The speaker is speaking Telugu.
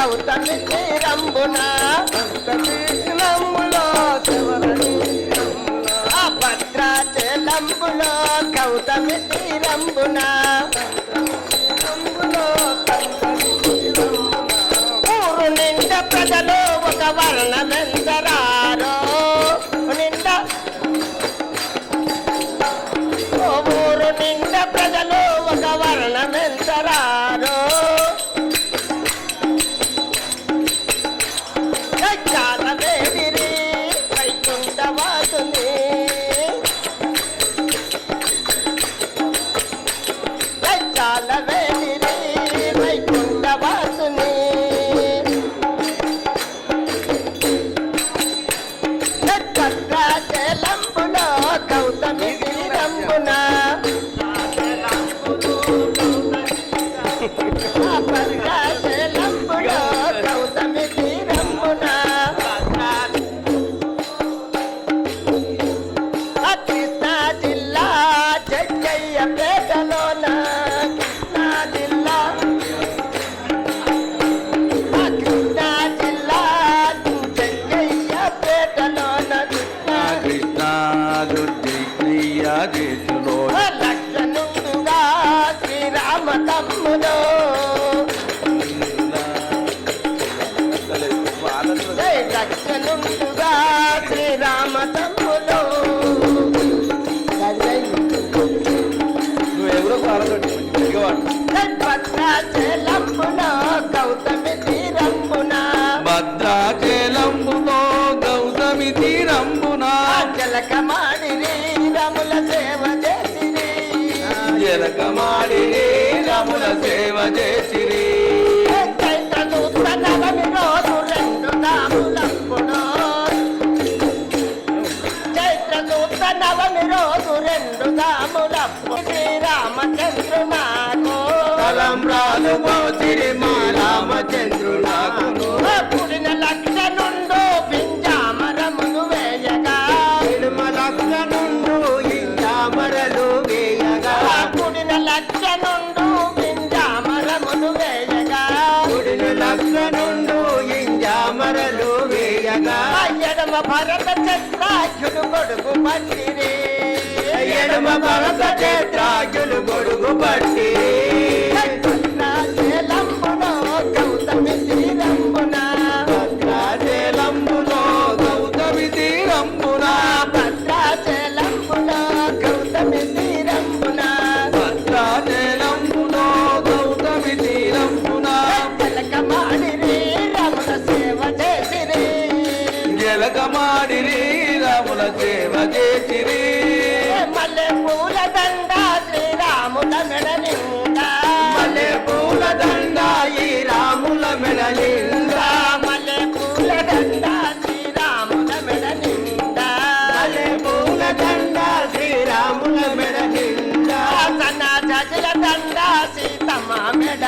గౌతమి తీరంబున తీరంబులో శివరణి భద్రాచలంబులో గౌతమి తీరంబున ఊరు నిండా ప్రజలు ఒక వర్ణమెందరారో? ఊరు ప్రజలు ఒక జై లక్షణుడుగా శ్రీరామ నువ్వు ఎవరో భద్రాచలంబున గౌతమి తీరంబున భద్రాచలంబులో గౌతమి తీరంబున జలకమాడి రముల సేవ చేసిరి జలకమాడి చేసిరి చైత్రనూతనవమి రోజు రెండు రెండు నాములప్పుడు శ్రీరామచంద్రునాకు తలంబ్రాలు పోసిరి మా రామచంద్రునాకును. పుడిన లక్షణుండు పింజామరమును వేయగా. తిరుమలక్కనుండు ఇంజామరలు లక్కనుండు ఇంజామరలు వేయగా. ఎడమ భరత చక్రాఖ్యుడు కొడుకు పండిరి ఎడమ భరత చేత్రాజులు గొడుగు పట్టి గౌతమి చేసిరి మల్లె పూల దండ శ్రీరాముల మెడ నిండా. మల్లె పూల దండ ఈ రాముల మెడలిందా మల్లె పూల దండ శ్రీరాముల మెడ నిండా. మల్లె పూల దండ శ్రీరాముల మెడలిందా సన్న జజల దండ సీతమ్మ మెడ